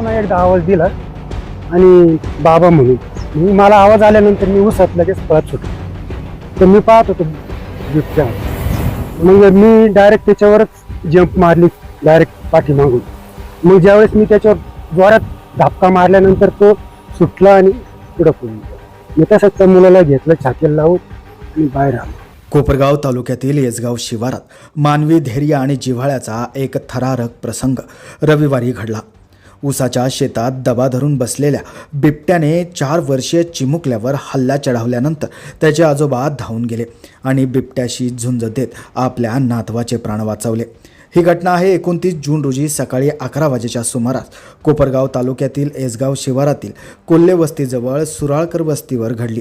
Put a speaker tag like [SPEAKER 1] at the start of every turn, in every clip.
[SPEAKER 1] पुन्हा एकदा आवाज दिला आणि बाबा म्हणून. मी मला आवाज आल्यानंतर मी उसात लगेच पळत सुटलो तर मी पाहत होतो बिबट्या. मग मी डायरेक्ट त्याच्यावरच जंप मारली डायरेक्ट पाठीमागून. मग ज्यावेळेस मी त्याच्यावर जोरात धापका मारल्यानंतर तो सुटला आणि पुढं पळून मी तसंच त्या मुलाला घेतलं छातीला लावून आणि बाहेर आलो.
[SPEAKER 2] कोपरगाव तालुक्यातील येसगाव शिवारात मानवी धैर्य आणि जिव्हाळ्याचा एक थरारक प्रसंग रविवारी घडला. ऊसाच्या शेतात दबा धरून बसलेल्या बिबट्याने चार वर्षीय चिमुकल्यावर हल्ला चढवल्यानंतर त्याचे आजोबा धावून गेले आणि बिबट्याशी झुंज देत आपल्या नातवाचे प्राण वाचवले. ही घटना आहे एकोणतीस जून रोजी सकाळी अकरा वाजेच्या सुमारास. कोपरगाव तालुक्यातील एसगाव शिवारातील कोल्हे वस्तीजवळ सुराळकर वस्तीवर घडली.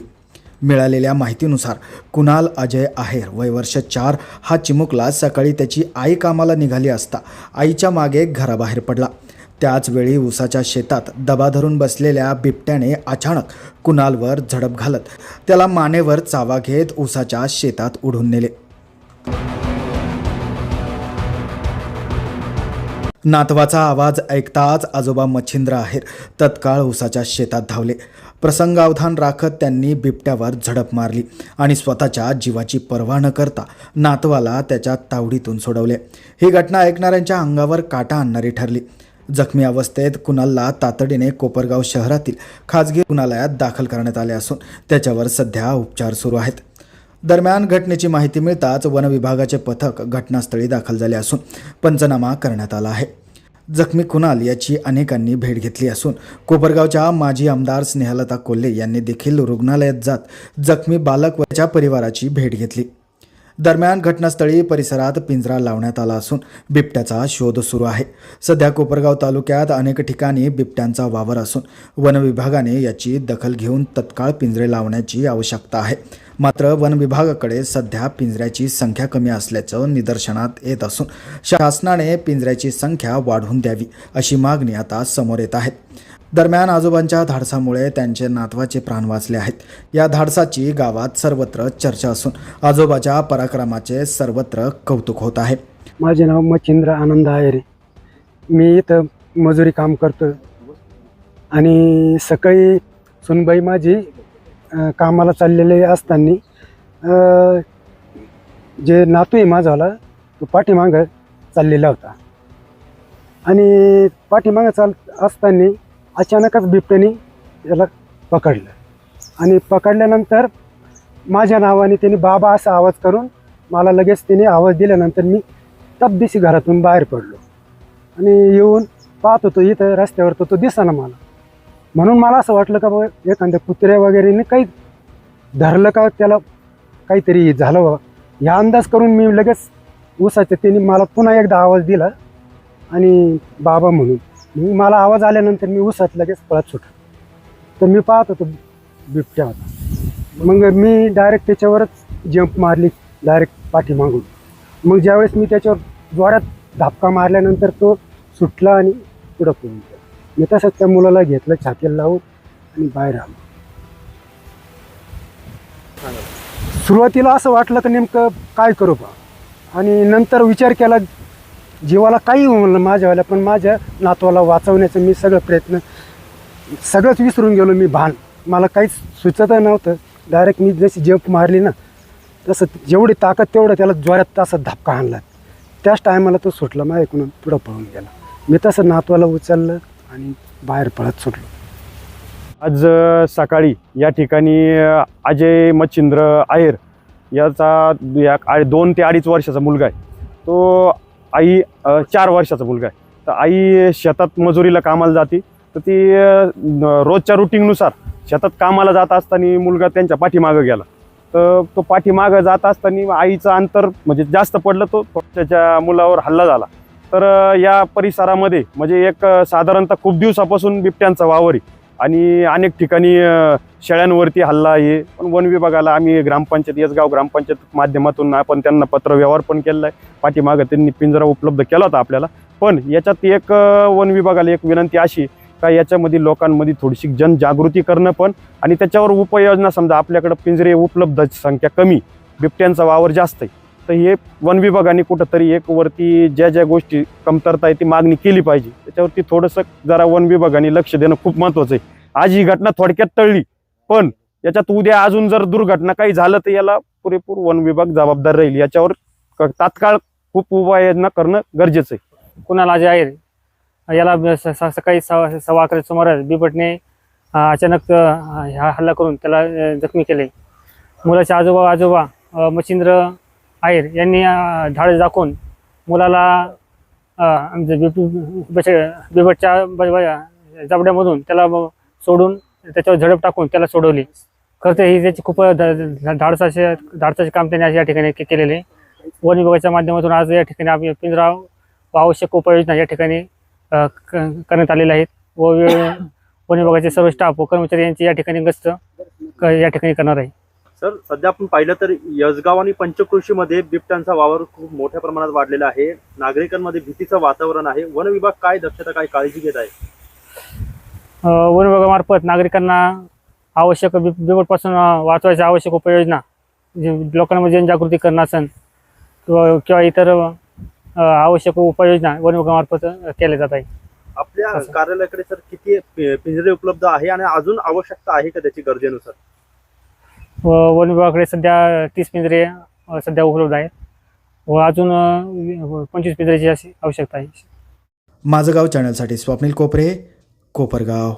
[SPEAKER 2] मिळालेल्या माहितीनुसार कुणाल अजय आहेर वय वर्ष चार हा चिमुकला सकाळी त्याची आई कामाला निघाली असता आईच्या मागे घराबाहेर पडला. त्याचवेळी उसाच्या शेतात दबा धरून बसलेल्या बिबट्याने अचानक कुणालवर झडप घालत त्याला मानेवर चावा घेत उसाच्या शेतात उडून नेले. नातवाचा आवाज ऐकताच आजोबा मच्छिंद्र आहेर तत्काळ उसाच्या शेतात धावले. प्रसंगावधान राखत त्यांनी बिबट्यावर झडप मारली आणि स्वतःच्या जीवाची पर्वा न करता नातवाला त्याच्या तावडीतून सोडवले. ही घटना ऐकणाऱ्यांच्या अंगावर काटा आणणारी ठरली. जखमी अवस्थेत कुणालला तातडीने कोपरगाव शहरातील खाजगी रुग्णालयात दाखल करण्यात आले असून त्याच्यावर सध्या उपचार सुरू आहेत. दरम्यान घटनेची माहिती मिळताच वनविभागाचे पथक घटनास्थळी दाखल झाले असून पंचनामा करण्यात आला आहे. जखमी कुणाल याची अनेकांनी भेट घेतली असून कोपरगावच्या माजी आमदार स्नेहलता कोल्हे यांनी देखील रुग्णालयात जात जखमी बालक व त्याच्या परिवाराची भेट घेतली. दरम्यान घटनास्थळी परिसरात पिंजरा लावण्यात आला असून बिबट्याचा शोध सुरू आहे. सध्या कोपरगाव तालुक्यात अनेक ठिकाणी बिबट्यांचा वावर असून वनविभागाने याची दखल घेऊन तत्काळ पिंजरे लावण्याची आवश्यकता आहे. मात्र वन विभागाकडे सध्या पिंजऱ्याची संख्या कमी असल्याचं निदर्शनात येत असून शासनाने पिंजऱ्याची संख्या वाढवून द्यावी अशी मागणी आता समोर येत आहे. दरम्यान आजोबांच्या धाडसामुळे त्यांचे नातवाचे प्राण वाचले आहेत. या धाडसाची गावात सर्वत्र चर्चा असून आजोबाच्या पराक्रमाचे सर्वत्र कौतुक होत आहे.
[SPEAKER 1] माझे नाव मच्छिंद्र आनंद आहेरे. मी इथं मजुरी काम करतो आणि सकाळी सुनबाई माझी कामाला चाललेले असताना जे नातू आहे माझावाला तो पाठीमागं चाललेला होता. आणि पाठीमागं चाल असताना अचानकच बिबट्याने त्याला पकडलं. आणि पकडल्यानंतर माझ्या नावाने त्यांनी बाबा असा आवाज करून मला लगेच त्याने आवाज दिल्यानंतर मी तब्दिशी घरातून बाहेर पडलो. आणि येऊन पाहत होतो इथं रस्त्यावर तर तो दिसाना मला. म्हणून मला असं वाटलं का बाबा एखाद्या कुत्र्या वगैरेने काही धरलं का त्याला काहीतरी झालं बाबा ह्या अंदाज करून मी लगेच उसाच्या त्यांनी मला पुन्हा एकदा आवाज दिला आणि बाबा म्हणून मी मला आवाज आल्यानंतर मी उसात लगेच पळत सुटलो. तर मी पाहत होतो बिबट्या होता. मग मी डायरेक्ट त्याच्यावरच जंप मारली डायरेक्ट पाठीमागून. मग ज्यावेळेस मी त्याच्यावर जोरात धापका मारल्यानंतर तो सुटला आणि पुढं पळून गेला. मी तसंच त्या मुलाला घेतलं छातीला लावून आणि बाहेर आलो. सुरुवातीला असं वाटलं तर नेमकं काय करू बा? आणि नंतर विचार केला जीवाला काही होऊ म्हणलं माझ्यावाल्या पण माझ्या नातवाला वाचवण्याचं मी सगळं प्रयत्न सगळंच विसरून गेलो मी भान. मला काहीच सुचत नव्हतं. डायरेक्ट मी जशी जंप मारली ना तसं जेवढी ताकद तेवढं त्याला ज्वारात तसं धपका आणला. त्याच टायमाला तो सुटला माझ्याकडून पुढं पळून गेला. मी तसं नातवाला उचललं आणि बाहेर पळत सुटलो.
[SPEAKER 3] आज सकाळी या ठिकाणी अजय मच्छिंद्र आहेर याचा या दोन ते अडीच वर्षाचा मुलगा आहे. तो आई चार वर्षाचा मुलगा आहे. तर आई शेतात मजुरीला कामाला जाते. तर ती रोजच्या रुटीननुसार शेतात कामाला जात असताना मुलगा त्यांच्या पाठीमागं गेला. तर तो पाठीमागं जात असताना आईचं अंतर म्हणजे जास्त पडलं तो त्याच्या मुलावर हल्ला झाला. तर या परिसरामध्ये म्हणजे एक साधारणतः खूप दिवसापासून बिबट्यांचा वावर आहे. आणि अनेक ठिकाणी शेळ्यांवरती हल्ला आहे. पण वन विभागाला आम्ही ग्रामपंचायत येसगाव ग्रामपंचायत माध्यमातून आपण त्यांना पत्र व्यवहार पण केलेला आहे. पाठीमागं त्यांनी पिंजरा उपलब्ध केला होता आपल्याला. पण याच्यात एक वन विभागाला एक विनंती अशी का याच्यामध्ये लोकांमध्ये थोडीशी जनजागृती करणं पण आणि त्याच्यावर उपाययोजना समजा आपल्याकडं पिंजरे उपलब्ध संख्या कमी बिबट्यांचा वावर जास्त आहे. तर हे वन विभागाने कुठंतरी एक वरती ज्या ज्या गोष्टी कमतरता आहे ती मागणी केली पाहिजे. त्याच्यावरती थोडंसं जरा वन विभागाने लक्ष देणं खूप महत्त्वाचं आहे. आज ही घटना थोडक्यात टळली पण याच्यात उद्या अजून जर दुर्घटना काही झालं तर याला पुरेपूर वन विभाग जबाबदार राहील. याच्यावर क- तात्काळ खूप उपाययोजना करणं गरजेचं आहे.
[SPEAKER 4] कुणाला जे आहे याला स- सकाळी सव्वा सव्वा अकरा सुमारास बिबटने अचानक ह्या हल्ला करून त्याला जखमी केले. मुलाचे आजोबा आजोबा मच्छिंद्र आहेर यांनी धाडस दाखवून मुलाला आमच्या बिबटच्या ब- जबड्यामधून त्याला सोडून त्याच्यावर झडप टाकून त्याला सोडवली. खरं तर ही त्याची खूप धाडसाचे धाडसाचे काम त्यांनी या ठिकाणी केलेले. वन विभागाच्या माध्यमातून आज या ठिकाणी आम्ही पिंजरा व आवश्यक उपाययोजना या ठिकाणी क- करण्यात आलेल्या आहेत व वन विभागाचे सर्व स्टाफ व कर्मचारी यांची या ठिकाणी गस्त या ठिकाणी करणार आहे.
[SPEAKER 5] सर सध्या आपण पाहिलं तर यसगाव आणि पंचकृषीमध्ये बिबट्यांचा वावर खूप मोठ्या प्रमाणात वाढलेला आहे. नागरिकांमध्ये भीतीचं वातावरण आहे. वन विभाग काय दक्षता काय काळजी घेत आहे?
[SPEAKER 4] वन विभागामार्फत नागरिकांना आवश्यक बि बिबटपासून अ, वाचवायच्या आवश्यक उपाययोजना जे लोकांमध्ये जनजागृती करणं असेल किंवा किंवा इतर अ, आवश्यक उपाययोजना वन विभागामार्फत अ, केल्या जात आहे
[SPEAKER 5] आपल्या
[SPEAKER 4] असं.
[SPEAKER 5] कार्यालयाकडे सर किती पि- पिंजरे उपलब्ध आहे आणि अजून आवश्यकता आहे का त्याची गरजेनुसार?
[SPEAKER 4] वन विभागाकडे सध्या तीस पिंजरे सध्या उपलब्ध आहेत. व अजून पंचवीस पिंजऱ्याची अशी आवश्यकता आहे.
[SPEAKER 2] माझं गाव चॅनलसाठी स्वप्नील कोपरे कोपरगाव.